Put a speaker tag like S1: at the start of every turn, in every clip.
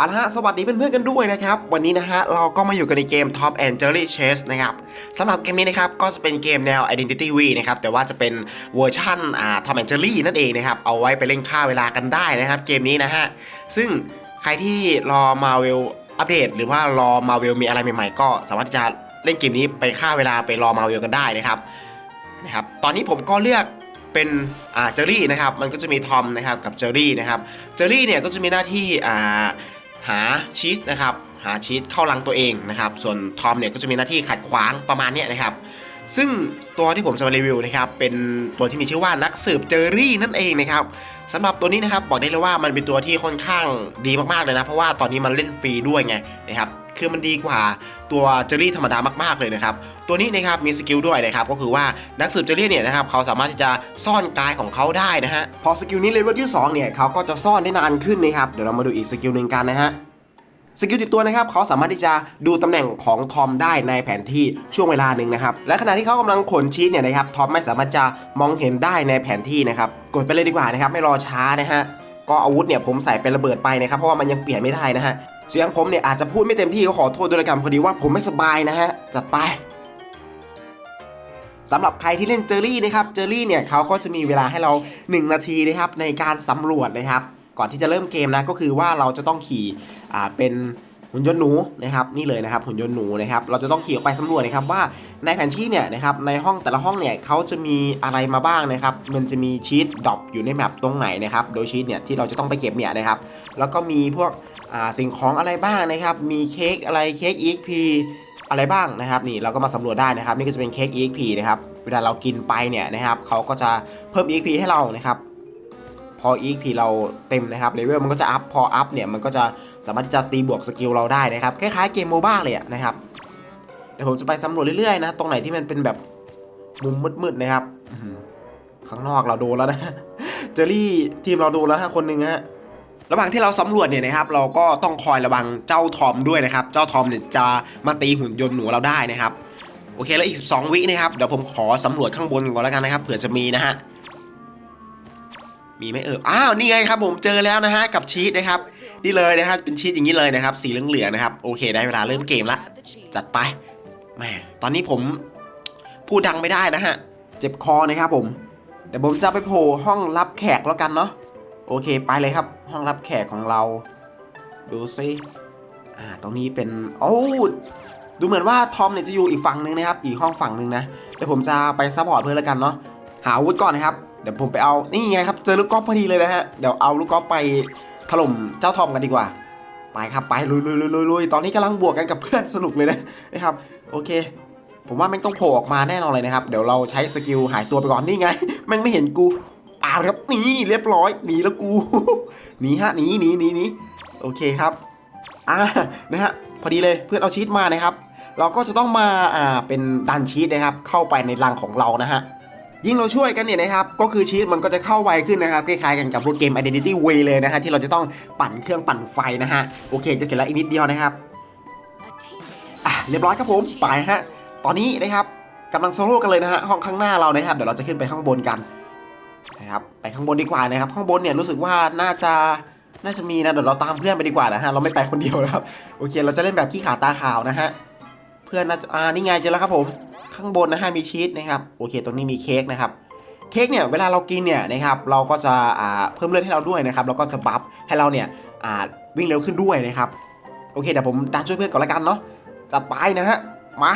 S1: เอาละฮะสวัสดีเพื่อนๆกันด้วยนะครับ วันนี้นะฮะเราก็มาอยู่กันในเกม Top and Jerry Chase นะครับสำหรับเกมนี้นะครับก็จะเป็นเกมแนว Identity V นะครับแต่ว่าจะเป็นเวอร์ชั่นอ่า Tom and Jerry นั่นเองนะครับเอาไว้ไปเล่นฆ่าเวลากันได้นะครับ เกมนี้นะฮะซึ่งใครที่รอ Marvel อัปเดต หรือว่ารอ Marvel มีอะไรใหม่ๆ ก็สามารถที่จะเล่นเกมนี้ไปฆ่าเวลาไปรอ Marvel กันได้นะครับนะครับตอนนี้ผมก็เลือกเป็นอ่าเจอรี่นะครับมันก็จะมีทอมนะครับกับเจอรี่นะครับเจอรี่เนี่ยก็จะมีหน้าที่อ่า หาชีสนะครับหาชีสเข้ารังตัวเองนะครับส่วนทอมเนี่ยก็จะมีหน้าที่ขัดขวางประมาณนี้นะครับซึ่งตัวที่ผมจะมารีวิวนะครับเป็นตัวที่มีชื่อว่านักสืบเจอรี่นั่นเองนะครับสำหรับตัวนี้นะครับบอกได้เลยว่ามันเป็นตัวที่ค่อนข้างดีมากๆเลยนะเพราะว่าตอนนี้มันเล่นฟรีด้วยไงนะครับ คือมันดีกว่าตัวเจอรี่ธรรมดามากๆเลยนะครับ ตัวนี้นะครับมีสกิลด้วยนะครับก็คือว่านักสืบเจอรี่เนี่ยนะครับเขาสามารถที่จะซ่อนกายของเขาได้นะฮะพอสกิลนี้เลเวลที่2เนี่ยเขาก็จะซ่อนได้นานขึ้นนะครับเดี๋ยวเรามาดูอีกสกิลหนึ่งกันนะฮะสกิลติดตัวนะครับเขาสามารถที่จะดูตำแหน่งของทอมได้ในแผนที่ช่วงเวลาหนึ่งนะครับ และขณะที่เขากำลังขนชีสเนี่ยนะครับทอมไม่สามารถจะมองเห็นได้ในแผนที่นะครับ กดไปเลยดีกว่านะครับ ไม่รอช้านะฮะก็อาวุธเนี่ยผมใส่เป็นระเบิดไปนะครับ เพราะว่ามันยังเปลี่ยนไม่ได้นะฮะ เสียงผมเนี่ยอาจจะพูดไม่เต็มที่ก็ขอโทษด้วยละกันพอดีว่าผมไม่สบายนะฮะ จัดไปสำหรับใครที่เล่นเจอรี่นะครับ เจอรี่เนี่ยเขาก็จะมีเวลาให้เรา 1 นาทีนะครับในการสำรวจนะครับ ก่อนที่จะเริ่มเกมนะก็คือว่าเราจะต้องขี่อ่าเป็น หุ่นยนต์หนูนะครับนี่เลยนะครับหุ่นยนต์หนูนะครับเราจะต้องขี่ออกไปสำรวจนะครับว่าในแผนที่เนี่ยนะครับในห้องแต่ละห้องเนี่ยเขาจะมีอะไรมาบ้างนะครับมันจะมีชีตดรอปอยู่ในแมปตรงไหนนะครับโดยชีตเนี่ยที่เราจะต้องไปเก็บเนี่ยนะครับแล้วก็มีพวกสิ่งของอะไรบ้างนะครับมีเค้กอะไรเค้ก EXP อะไรบ้างนะครับนี่เราก็มาสำรวจได้นะครับนี่ก็จะเป็นเค้ก EXP นะครับเวลาเรากินไปเนี่ยนะครับเขาก็จะเพิ่ม EXP ให้เรานะครับ พอ EXP เราเต็มนะครับเลเวลมันก็จะอัพพออัพเนี่ยมันก็จะสามารถที่จะตีบวกสกิลเราได้นะครับคล้ายๆเกมโมบ้าเลยนะครับเดี๋ยวผมจะไปสำรวจเรื่อยๆนะตรงไหนที่มันเป็นแบบมุมมืดๆนะครับข้างนอกเราโดนแล้วนะเจอรี่ทีมเราโดนแล้วฮะคนหนึ่งฮะระหว่างที่เราสำรวจเนี่ยนะครับเราก็ต้องคอยระวังเจ้าทอมด้วยนะครับ เจ้าทอมเนี่ยจะมาตีหุ่นยนต์หนูเราได้นะครับ โอเคแล้วอีก 12 วินะครับเดี๋ยวผมขอสำรวจข้างบนก่อนแล้วกันนะครับเผื่อจะมีนะฮะ มีไหมเอออ้าวนี่ไงครับผมเจอแล้วนะฮะกับชีตนะครับนี่เลยนะฮะเป็นชีตอย่างนี้เลยนะครับ สีเหลืองๆนะครับโอเคได้เวลาเริ่มเกมละจัดไปแหมตอนนี้ผมพูดดังไม่ได้นะฮะเจ็บคอนะครับผมเดี๋ยวผมจะไปโผล่ห้องรับแขกแล้วกันเนาะโอเคไปเลยครับ ห้องรับแขกของเรา ดูซิอ่าตรงนี้เป็นโอ้ดูเหมือนว่าทอมเนี่ยจะอยู่อีกฝั่งหนึ่งนะครับ อีกห้องฝั่งหนึ่งนะเดี๋ยวผมจะไปซัพพอร์ตเพื่อนแล้วกันเนาะหาอาวุธก่อนนะครับ เดี๋ยวผมไปเอานี่ไงครับเจอลูกกอล์ฟพอดีเลยนะฮะเดี๋ยวเอาลูกกอล์ฟไปถล่มเจ้าทอมกันดีกว่า ไปครับไปลุยลุยลุยลุยตอนนี้กำลังบวกกันกับเพื่อนสนุกเลยนะนะครับโอเค ผมว่าแม่งต้องโผล่ออกมาแน่นอนเลยนะครับ เดี๋ยวเราใช้สกิลหายตัวไปก่อนนี่ไงแม่งไม่เห็นกูปาครับนี่เรียบร้อยหนีแล้วกูหนีฮะหนีหนีหนีหนีโอเคครับอ่านะฮะพอดีเลยเพื่อนเอาชีตมานะครับ เราก็จะต้องมาอ่าเป็นดันชีตนะครับ เข้าไปในรังของเรานะฮะ ยิ่งเราช่วยกันเนี่ยนะครับ ก็คือชีตมันก็จะเข้าไวขึ้นนะครับ คล้ายๆกันกับพวกเกม Identity Way เลยนะฮะที่เราจะต้องปั่นเครื่องปั่นไฟนะฮะ โอเค จะเสร็จแล้วอีกนิดเดียวนะครับอะเรียบร้อยครับผมไปฮะ ตอนนี้นะครับกำลังโซโล่กันเลยนะฮะห้องข้างหน้าเรานะครับ เดี๋ยวเราจะขึ้นไปข้างบนกันนะครับไปข้างบนดีกว่านะครับ ข้างบนเนี่ยรู้สึกว่าน่าจะน่าจะมีนะเดี๋ยวเราตามเพื่อนไปดีกว่านะฮะเราไม่ไปคนเดียวนะครับโอเค เราจะเล่นแบบขี้ขาตาขาวนะฮะเพื่อนน่าจะอ่านี่ไงเจอแล้วครับผม ข้างบนนะฮะมีชีสนะครับโอเค ตรงนี้มีเค้กนะครับเค้กเนี่ยเวลาเรากินเนี่ยนะครับเราก็จะอ่าเพิ่มเลือดให้เราด้วยนะครับแล้วก็จะบัฟให้เราเนี่ยอ่าวิ่งเร็วขึ้นด้วยนะครับโอเคเดี๋ยวผมดันช่วยเพื่อนก่อนละกันเนาะจัดไปนะฮะมา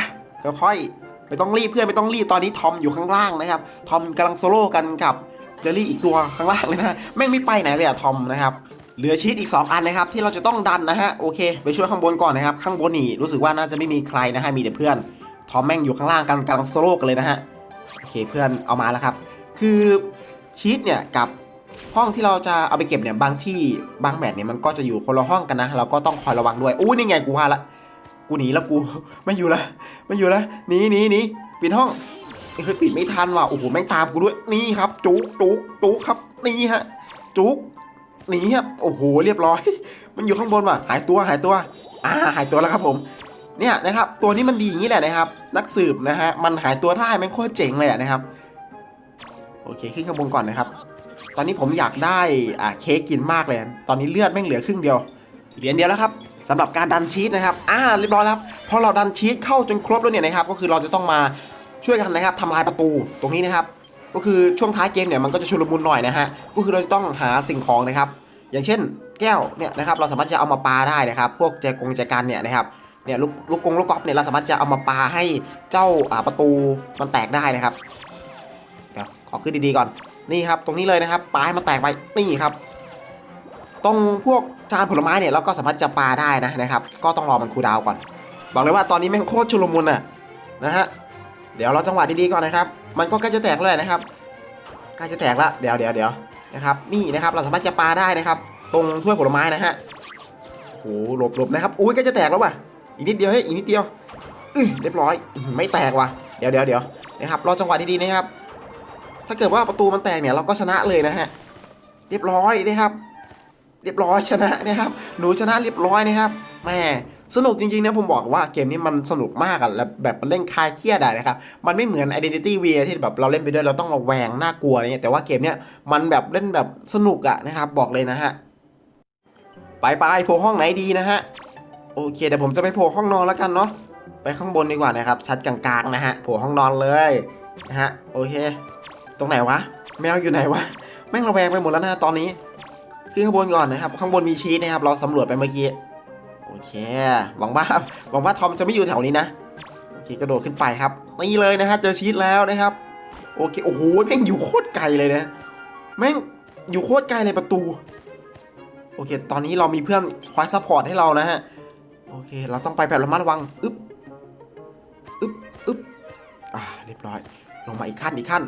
S1: ค่อยๆไม่ต้องรีบเพื่อนไม่ต้องรีบตอนนี้ทอมอยู่ข้างล่างนะครับทอมกำลังโซโล่กันกับเจอรี่อีกตัวข้างล่างเลยนะแม่งไม่ไปไหนเลยอะทอมนะครับเหลือชีตอีก 2 อันนะครับที่เราจะต้องดันนะฮะโอเค ไปช่วยข้างบนก่อนนะครับข้างบนนี่รู้สึกว่าน่าจะไม่มีใครนะฮะมีแต่เพื่อน อมแม่งอยู่ข้างล่างกันกำลังโซโล่กันเลยนะฮะ โอเคเพื่อนเอามาแล้วครับ คือชีตเนี่ยกับห้องที่เราจะเอาไปเก็บเนี่ยบางที่บางแมตช์เนี่ยมันก็จะอยู่คนละห้องกันนะ เราก็ต้องคอยระวังด้วยอู้นี่ไงกูว่าละ กูหนีแล้วกูไม่อยู่ละไม่อยู่ละหนีหนีหนีปิดห้องเฮ้ยปิดไม่ทันว่ะโอ้โหแม่งตามกูด้วยนี่ครับ จุกจุกจุกครับนี่ฮะ จุกหนีครับโอ้โหเรียบร้อย มันอยู่ข้างบนว่ะหายตัวหายตัว อ่าหายตัวแล้วครับผม เนี่ยนะครับตัวนี้มันดีอย่างนี้แหละนะครับ นักสืบนะฮะมันหายตัวได้ม่งโคตรเจ๋งเลยนะครับ โอเคขึ้นข้างบนก่อนนะครับ ตอนนี้ผมอยากได้อ่าเค้กกินมากเลย ตอนนี้เลือดแม่งเหลือครึ่งเดียวเหรียญเดียวแล้วครับสำหรับการดันชีตนะครับอ่าเรียบร้อยแล้วพอเราดันชีตเข้าจนครบแล้วเนี่ยนะครับ ก็คือเราจะต้องมาช่วยกันนะครับทำลายประตูตรงนี้นะครับ ก็คือช่วงท้ายเกมเนี่ยมันก็จะชุลมุนหน่อยนะฮะก็คือเราจะต้องหาสิ่งของนะครับ อย่างเช่น แก้วเนี่ยนะครับ เราสามารถจะเอามาปาได้นะครับ พวกแจกงแจกันเนี่ยนะครับ เนี่ยลูกลูกกงลูกกอล์ฟเนี่ยเราสามารถจะเอามาปาให้เจ้าอ่าประตูมันแตกได้นะครับเดี๋ยวขอขึ้นดีๆก่อนนี่ครับ ตรงนี้เลยนะครับปาให้มันแตกไปนี่ครับตรงพวกจานผลไม้เนี่ยเราก็สามารถจะปาได้นะนะครับ ก็ต้องรอมันคูดาวก่อน บอกเลยว่าตอนนี้แม่งโคตรชุลมุนอะนะฮะเดี๋ยวเราจังหวะดีๆก่อนนะครับ มันก็ใกล้จะแตกแล้วนะครับใกล้จะแตกละเดี๋ยวเดี๋ยวเดี๋ยวนะครับนี่นะครับเราสามารถจะปาได้นะครับ ตรงถ้วยผลไม้นะฮะโอ้โหหลบหลบนะครับอุ้ยใกล้จะแตกแล้วว่ะ อีกนิดเดียวเฮ้ยอีกนิดเดียวอือเรียบร้อยไม่แตกว่ะเดี๋ยวเดี๋ยวเดี๋ยวนะครับรอจังหวะดีๆนะครับ ถ้าเกิดว่าประตูมันแตกเนี่ยเราก็ชนะเลยนะฮะเรียบร้อยนะครับ เรียบร้อยชนะนะครับ หนูชนะเรียบร้อยนะครับแม่สนุกจริงๆนะผมบอกว่าเกมนี้มันสนุกมากอะและแบบมันเล่นคลายเครียดได้นะครับ มันไม่เหมือน Identity V ที่แบบเราเล่นไปด้วยเราต้องระแวงน่ากลัวอะไรเงี้ยแต่ว่าเกมเนี้ยมันแบบเล่นแบบสนุกอะนะครับ บอกเลยนะฮะไปไปโผล่ห้องไหนดีนะฮะ โอเคเดี๋ยวผมจะไปโผล่ห้องนอนแล้วกันเนาะไปข้างบนดีกว่านะครับชัดกลางๆนะฮะโผล่ห้องนอนเลยนะฮะโอเค ตรงไหนวะ แมวอยู่ไหนวะแม่งระแวงไปหมดแล้วนะตอนนี้ขึ้นข้างบนก่อนนะครับ ข้างบนมีชีสนะครับ เราสำรวจไปเมื่อกี้โอเค หวังว่าหวังว่าทอมจะไม่อยู่แถวนี้นะโอเคกระโดดขึ้นไปครับนี่เลยนะฮะเจอชีสแล้วนะครับ โอเคโอ้โหแม่งอยู่โคตรไกลเลยนะแม่งอยู่โคตรไกลเลยประตู โอเค ตอนนี้เรามีเพื่อนคอยซัพพอร์ตให้เรานะฮะ เค เราต้องไปแบบระมัดระวัง อึ๊บ อึ๊บ อึ๊บ อ่า เรียบร้อย ลงมาอีกขั้นอีกขั้น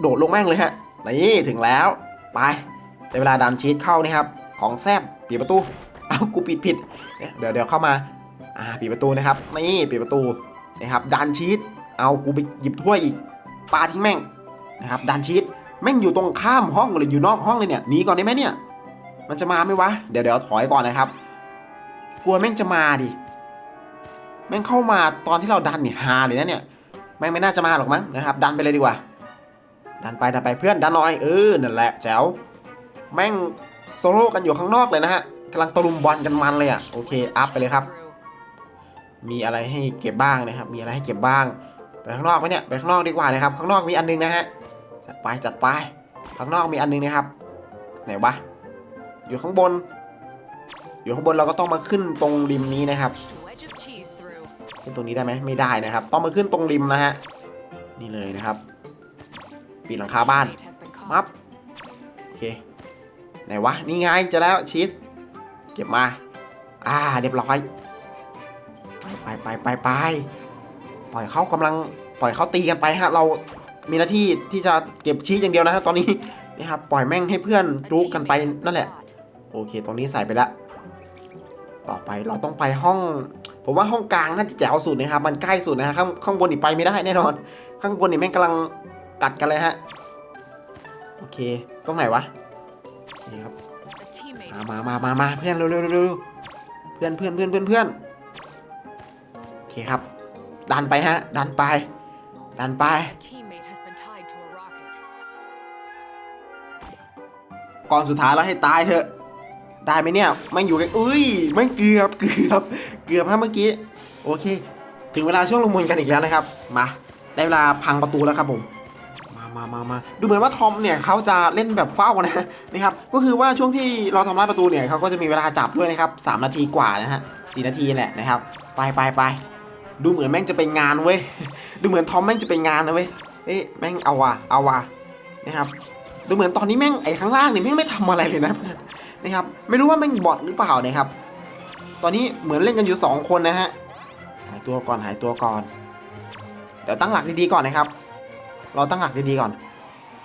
S1: โดดลงแม่งเลยฮะ นี่ถึงแล้ว ไปในเวลาดันชีสเข้านี่ครับ ของแซบปิดประตู เอากูปิดผิด เดี๋ยวเดี๋ยวเข้ามา อ่า ปิดประตูนะครับ นี่ปิดประตูนะครับ ดันชีสเอากูไปหยิบถ้วยอีก ปาทิ้งแม่งนะครับ ดันชีสแม่งอยู่ตรงข้ามห้องเลยอยู่นอกห้องเลยเนี่ย หนีก่อนได้ไหมเนี่ย มันจะมาไหมวะ เดี๋ยวเดี๋ยวถอยก่อนนะครับ กลัวแม่งจะมาดิ แม่งเข้ามาตอนที่เราดันเนี่ยฮาเลยนะเนี่ย แม่งไม่น่าจะมาหรอกมั้งนะครับ ดันไปเลยดีกว่า ดันไปดันไปเพื่อนดันหน่อยเออนั่นแหละแจ๋ว แม่งโซโล่กันอยู่ข้างนอกเลยนะฮะกำลังตะลุมบอลกันมันเลยอะโอเคอัพไปเลยครับ มีอะไรให้เก็บบ้างนะครับ มีอะไรให้เก็บบ้าง ไปข้างนอกไหมเนี่ยไปข้างนอกดีกว่านะครับ ข้างนอกมีอันนึงนะฮะจัดไปจัดไปข้างนอกมีอันนึงนะครับไหนวะอยู่ข้างบน อยู่ข้างบนเราก็ต้องมาขึ้นตรงริมนี้นะครับขึ้นตรงนี้ได้ไหมไม่ได้นะครับ ต้องมาขึ้นตรงริมนะฮะนี่เลยนะครับปีนหลังคาบ้านมับโอเคไหนวะนี่ไงจะแล้วชีสเก็บมาอ่าเรียบร้อยไปไปไปไปไปปล่อยเขากำลังปล่อยเขาตีกันไปฮะเรามีหน้าที่ที่จะเก็บชีสอย่างเดียวนะฮะตอนนี้นี่ครับปล่อยแม่งให้เพื่อนรู้กันไปนั่นแหละ โอเค ตรงนี้ใส่ไปละ ต่อไปเราต้องไปห้อง ผมว่าห้องกลางน่าจะแจ๋วสุดนะครับมันใกล้สุดนะฮะข้างข้างบนนี่ไปไม่ได้แน่นอน ข้างบนนี่แม่งกำลังกัดกันเลยฮะโอเคตรงไหนวะโอเคครับมามามามามาเพื่อนเร็วเร็วเร็วเพื่อนเพื่อนเพื่อนเพื่อนเพื่อนโอเคครับ ดันไปฮะ ดันไป ดันไปก่อนสุดท้ายแล้วให้ตายเถอะ ได้ไหมเนี่ยมันอยู่กันอุ้ยมันเกือบเกือบเกือบฮะเมื่อกี้โอเค ถึงเวลาช่วงลงมือกันอีกแล้วนะครับ มาได้เวลาพังประตูแล้วครับผมมามามามาดูเหมือนว่าทอมเนี่ยเขาจะเล่นแบบเฝ้านะนะครับก็คือว่าช่วงที่เราทำลายประตูเนี่ยเขาก็จะมีเวลาจับด้วยนะครับสามนาทีกว่านะฮะสี่นาทีแหละนะครับ ไปไปไปดูเหมือนแม่งจะเป็นงานเว้ยดูเหมือนทอมแม่งจะเป็นงานนะเว้ยเอ๊ะแม่งเอาว่ะเอาว่ะนะครับดูเหมือนตอนนี้แม่งไอ้ข้างล่างนี่แม่งไม่ทำอะไรเลยนะเพื่อน นะครับไม่รู้ว่าม่งบอทหรือเปล่านะครับ ตอนนี้เหมือนเล่นกันอยู่สองคนนะฮะหายตัวก่อนหายตัวก่อน เดี๋ยวตั้งหลักดีๆก่อนนะครับ เราตั้งหลักดีๆก่อน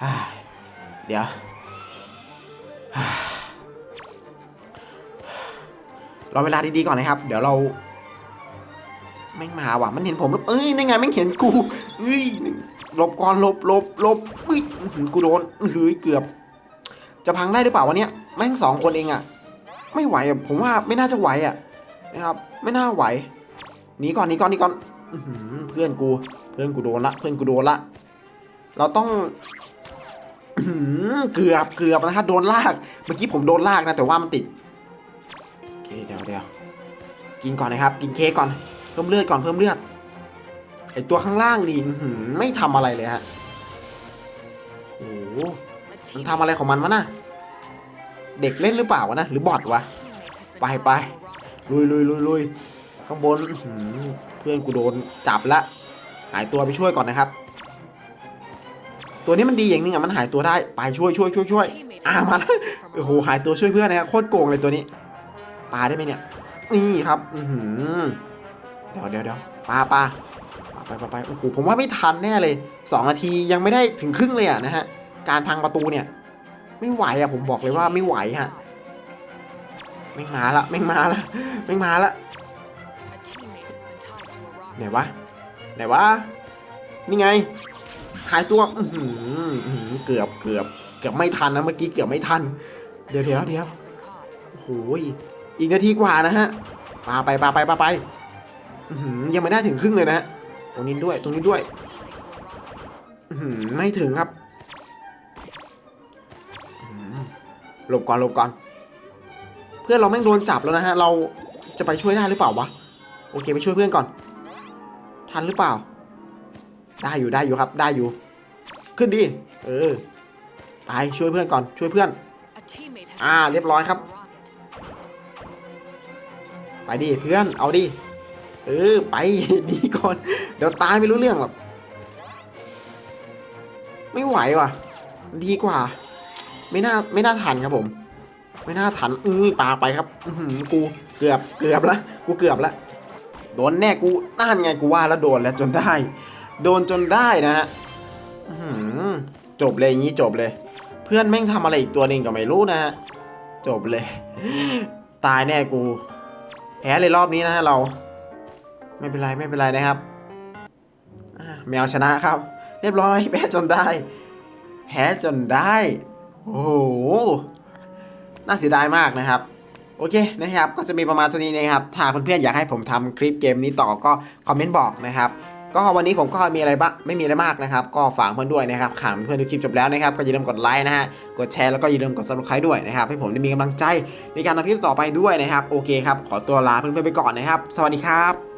S1: อเดี๋ยวอ่ารอเวลาดีๆก่อนนะครับ เดี๋ยวเราแม่งมาว่ะ มันเห็นผมแล้วเอ้ยนั่นไงแม่งเห็นกูเอ้ยหลบก่อนหลบหลบหลบเฮ้ยกูโดนเฮ้ยเกือบ จะพังได้หรือเปล่าวะเนี่ย แม่งสองคนเองอะไม่ไหวอะผมว่าไม่น่าจะไหวอะนะครับ ไม่น่าไหวหนีก่อนหนีก่อนหนีก่อนอืเพื่อนกู เพื่อนกูโดนละ เพื่อนกูโดนละ เราต้องเกือบเกือบนะฮะโดนลาก เมื่อกี้ผมโดนลากนะ แต่ว่ามันติดเคเดี๋ยวเดี๋ยวกินก่อนนะครับ กินเค้กก่อนเพิ่มเลือดก่อนเพิ่มเลือดไอตัวข้างล่างนี่อืไม่ทำอะไรเลยฮะโอ้โหมันทำอะไรของมันวะน่ะ เด็กเล่นหรือเปล่าวะนะ หรือบอทวะ ไปไปลุยลุยลุยลุยข้างบนเพื่อนกูโดนจับละ หายตัวไปช่วยก่อนนะครับ ตัวนี้มันดีอย่างหนึงอะมันหายตัวได้ไปช่วยช่วยช่วยช่วยอ่ามาแล้วโอ้โหหายตัวช่วยเพื่อนนะครับโคตรโกงเลยตัวนี้ปาได้ไหมเนี่ย นี่ครับ อืเดี๋ยวเดี๋ยวเดี๋ยวปาปาปาไปไปไปโอ้โหผมว่าไม่ทันแน่เลยสองนาทียังไม่ได้ถึงครึ่งเลยอะนะฮะการพังประตูเนี่ย ไม่ไหวอะผมบอกเลยว่าไม่ไหวฮะไม่งมาละไม่งมาละไม่งมาละ
S2: A teammate has been tied to a rocket.
S1: ไหนวะไหนวะนี่ไง หายตัวอือหืออื้อหือเกือบเกือบเกือบไม่ทันนะเมื่อกี้เกือบไม่ทัน เดี๋ยวเดี๋ยวเดี๋ยว
S2: Has been caught.
S1: โอ้โหยอีกนาทีกว่านะฮะปาไปปาไปปาไปอื้อหือยังไม่ได้ถึงครึ่งเลยนะฮะตรงนี้ด้วยตรงนี้ด้วย
S2: Tied to a rocket.
S1: อื้อหือไม่ถึงครับ หลบก่อนหลบก่อน เพื่อนเราแม่งโดนจับแล้วนะฮะ เราจะไปช่วยได้หรือเปล่าวะ โอเคไปช่วยเพื่อนก่อน ทันหรือเปล่า ได้อยู่ได้อยู่ครับ ได้อยู่ ขึ้นดิเออ ไปช่วยเพื่อนก่อน ช่วยเพื่อน
S2: A teammate has
S1: อ่า
S2: been
S1: เรียบร้อยครับ
S2: to a rocket.
S1: ไปดิเพื่อน เอาดิ เออ ไปดีก่อน เดี๋ยวตายไม่รู้เรื่องหรอก ไม่ไหวว่ะ ดีกว่า ไม่น่าไม่น่าทันครับผม ไม่น่าทันอือปาไปครับอืกูเกือบเกือบละกูเกือบละโดนแน่กูน่านไงกูว่าแล้วโดนแล้วจนได้ โดนจนได้นะฮะจบเลยอย่างนี้จบเลย เพื่อนแม่งทำอะไรอีกตัวหนึ่งก็ไม่รู้นะฮะจบเลย ตายแน่กู แพ้เลยรอบนี้นะฮะเรา ไม่เป็นไรไม่เป็นไรนะครับแมวชนะครับ เรียบร้อยแพ้จนได้ แพ้จนได้ โอ้โห น่าเสียดายมากนะครับ โอเคนะครับ ก็จะมีประมาณเท่านี้นะครับ ถ้าเพื่อนๆอยากให้ผมทำคลิปเกมนี้ต่อก็คอมเมนต์บอกนะครับ ก็วันนี้ผมก็มีอะไรบ้างไม่มีอะไรมากนะครับ ก็ฝากเพื่อนด้วยนะครับข่าวเพื่อนดูคลิปจบแล้วนะครับ ก็อย่าลืมกดไลค์นะฮะ กดแชร์แล้วก็อย่าลืมกด subscribe ด้วยนะครับ ให้ผมได้มีกำลังใจในการทำคลิปต่อไปด้วยนะครับ โอเคครับ ขอตัวลาเพื่อนๆไปก่อนนะครับ สวัสดีครับ